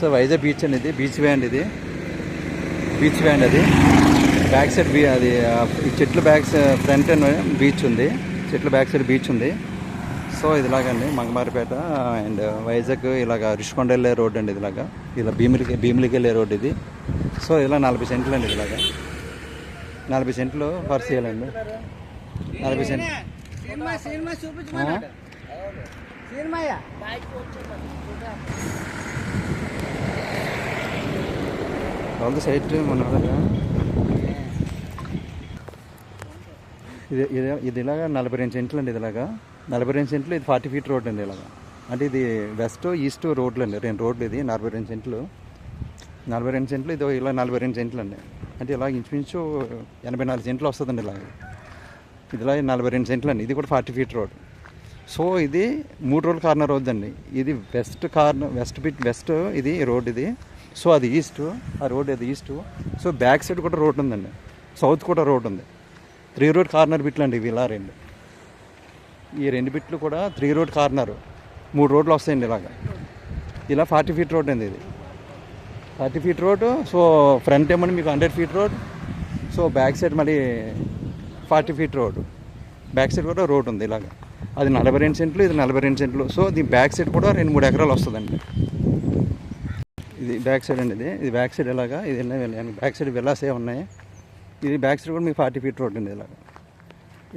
So Vizag beach అండి ఇది beach వ్యాండ్ ఇది. బీచ్ వ్యాండ్ అది. బ్యాక్ సైడ్ బీ అది ఈ చెట్లు బ్యాక్ ఫ్రంట్ అండ్ బీచ్ ఉంది. చెట్ల బ్యాక్ సైడ్ బీచ్ ఉంది. సో ఇదిలాగండి మంగమారిపేట అండ్ వైజాగ్ ఇలాగ రిషికొండ వెళ్ళే రోడ్ అండి ఇదిలాగా. ఇలా భీమిలికి భీమిలికి వెళ్ళే రోడ్ ఇది. సో ఇలా నలభై సెంట్లు అండి ఇలాగా నలభై సెంట్లు ఫర్ సేల్ అండి. నలభై సెంట్లు సినిమా సినిమా చూపించమన్నాడు సైట్ మన ఇది ఇది ఇది ఇలాగా నలభై రెండు సెంట్లు అండి ఇదిలాగా. నలభై రెండు సెంట్లు ఇది ఫార్టీ ఫీట్ రోడ్ అండి ఇలాగా. అంటే ఇది వెస్ట్ ఈస్ట్ రోడ్లు అండి రెండు రోడ్లు ఇది నలభై రెండు సెంట్లు. నలభై రెండు సెంట్లు ఇది ఇలా నలభై రెండు సెంట్లు అండి. అంటే ఇలా ఇంచుమించు ఎనభై నాలుగు సెంట్లు వస్తుందండి ఇలాగ. ఇదిలా నలభై రెండు సెంట్లు అండి. ఇది కూడా ఫార్టీ ఫీట్ రోడ్. సో ఇది మూడు రోడ్ల కార్నర్ రోడ్ ఇది west corner west bit west ఇది రోడ్ ఇది. సో అది ఈస్ట్ ఆ రోడ్ అది ఈస్ట్ సో బ్యాక్ సైడ్ కూడా రోడ్ ఉందండి. సౌత్ కూడా రోడ్ ఉంది. త్రీ రోడ్ కార్నర్ బిట్లు అండి ఇవి ఇలా రెండు. ఈ రెండు బిట్లు కూడా త్రీ రోడ్ కార్నర్ మూడు రోడ్లు వస్తాయండి ఇలాగా. ఇలా ఫార్టీ ఫీట్ రోడ్ అండి ఇది. Forty feet road so front ఏమని మీకు hundred feet road so back side మళ్ళీ forty feet road back side కూడా రోడ్ ఉంది ఇలాగా. అది నలభై రెండు సెంట్లు ఇది నలభై రెండు సెంట్లు. సో దీని బ్యాక్ సైడ్ కూడా రెండు మూడు ఎకరాలు వస్తుందండి. ఇది బ్యాక్ సైడ్ అండి ఇది. ఇది బ్యాక్ సైడ్ ఇలాగా ఇది వెళ్ళిన వెళ్ళాను బ్యాక్ సైడ్ వెళ్ళాసే ఉన్నాయి. ఇది బ్యాక్ సైడ్ కూడా మీకు ఫార్టీ ఫీట్ రోడ్ అండి ఇలాగా.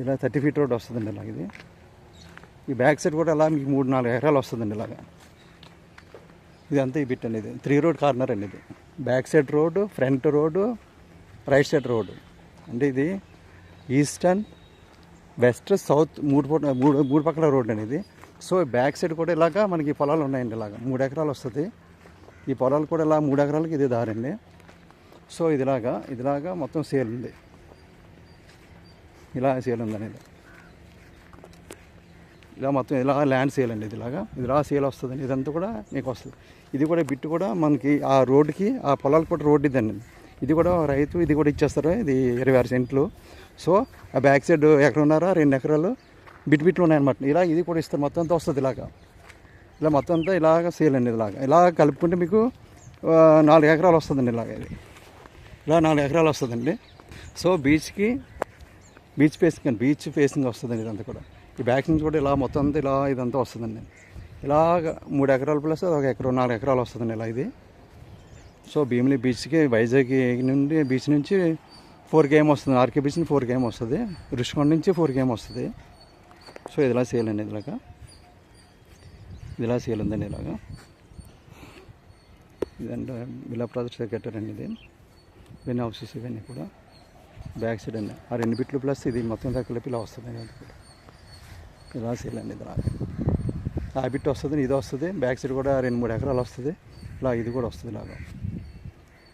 ఇలా థర్టీ ఫీట్ రోడ్ వస్తుందండి ఇలాగ ఇది. ఈ బ్యాక్ సైడ్ కూడా అలా మీకు మూడు నాలుగు ఎకరాలు వస్తుందండి ఇలాగా. ఇది అంతా ఈ బిట్ అండి ఇది. త్రీ రోడ్ కార్నర్ అండి ఇది. Back side road front road right side road అంటే ఇది ఈస్టర్న్ వెస్ట్ సౌత్ మూడు పూట మూడు మూడు పక్కల రోడ్ అండి ఇది. సో బ్యాక్ సైడ్ కూడా ఇలాగా మనకి పొలాలు ఉన్నాయండి ఇలాగా. మూడు ఎకరాలు వస్తుంది. ఈ పొలాలు కూడా ఇలా మూడు ఎకరాలకి ఇది దారండి సో ఇదిలాగా ఇదిలాగా మొత్తం సేల్ ఉంది. ఇలా సేల్ ఉంది ఇది ఇలా మొత్తం ఇలా ల్యాండ్ సేల్ అండి ఇదిలాగా. ఇదిలా ఇలా సేల్ వస్తుందండి. ఇదంతా కూడా మీకు వస్తుంది. ఇది కూడా బిట్టు కూడా మనకి ఆ రోడ్డుకి ఆ పొలాలకు కూడా రోడ్డు ఇదండి. ఇది కూడా రైతు ఇది కూడా ఇచ్చేస్తారు. ఇది ఇరవై ఆరు సెంట్లు. సో ఆ బ్యాక్ సైడ్ ఎకరన్నర రెండు ఎకరాలు బిట్ బిట్లు ఉన్నాయన్నమాట. ఇలా ఇది కూడా ఇస్తారు. మొత్తం అంతా వస్తుంది ఇలాగా. ఇలా మొత్తం అంతా ఇలాగ సేల్ అండి ఇలాగ. ఇలా కలుపుకుంటే మీకు నాలుగు ఎకరాలు వస్తుందండి ఇలాగ ఇది. ఇలా నాలుగు ఎకరాలు వస్తుందండి. సో బీచ్కి బీచ్ ఫేసింగ్ అండి. బీచ్ ఫేసింగ్ వస్తుందండి ఇదంతా కూడా. ఈ బ్యాక్ నుంచి కూడా ఇలా మొత్తం అంతా ఇలా ఇదంతా వస్తుందండి. ఇలాగ మూడు ఎకరాలు ప్లస్ ఒక ఎకరం నాలుగు ఎకరాలు వస్తుందండి ఇలా ఇది. సో భీమిలి బీచ్కి వైజాగ్ నుండి బీచ్ నుంచి ఫోర్ కేఎం వస్తుంది. ఆర్కే బీచ్ నుంచి ఫోర్ గేమ్ వస్తుంది. రుషికొండ నుంచి ఫోర్ గేమ్ వస్తుంది. సో ఇదిలా సేల్ అండి ఇదిలాగా. ఇది ఉందండి ఇలాగా ఇదంటే బిల్లా ప్రాజెక్ట్ కట్టారండి ఇది. ఇవన్నీ హౌసెస్ ఇవన్నీ కూడా. బ్యాక్ సైడ్ అండి. ఆ రెండు బిట్లు ప్లస్ ఇది మొత్తం దాకా కలిపి ఇలా వస్తుంది అది కూడా. ఇలా అండి ఇది లాగా. ఆ బిట్ వస్తుంది ఇది వస్తుంది. బ్యాక్ సైడ్ కూడా రెండు మూడు ఎకరాలు వస్తుంది. ఇలా ఇది కూడా వస్తుంది ఇలాగా.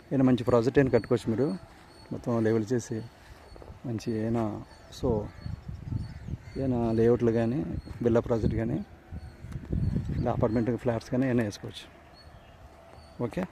ఏదైనా మంచి ప్రాజెక్ట్ అయినా కట్టుకోవచ్చు మీరు. మొత్తం లెవెల్ చేసి మంచి ఏమైనా సో ఏమైనా లేఅవుట్లు కానీ బిల్లా ప్రాజెక్ట్ కానీ అపార్ట్మెంట్ ఫ్లాట్స్ కానీ అయినా వేసుకోవచ్చు. ఓకే?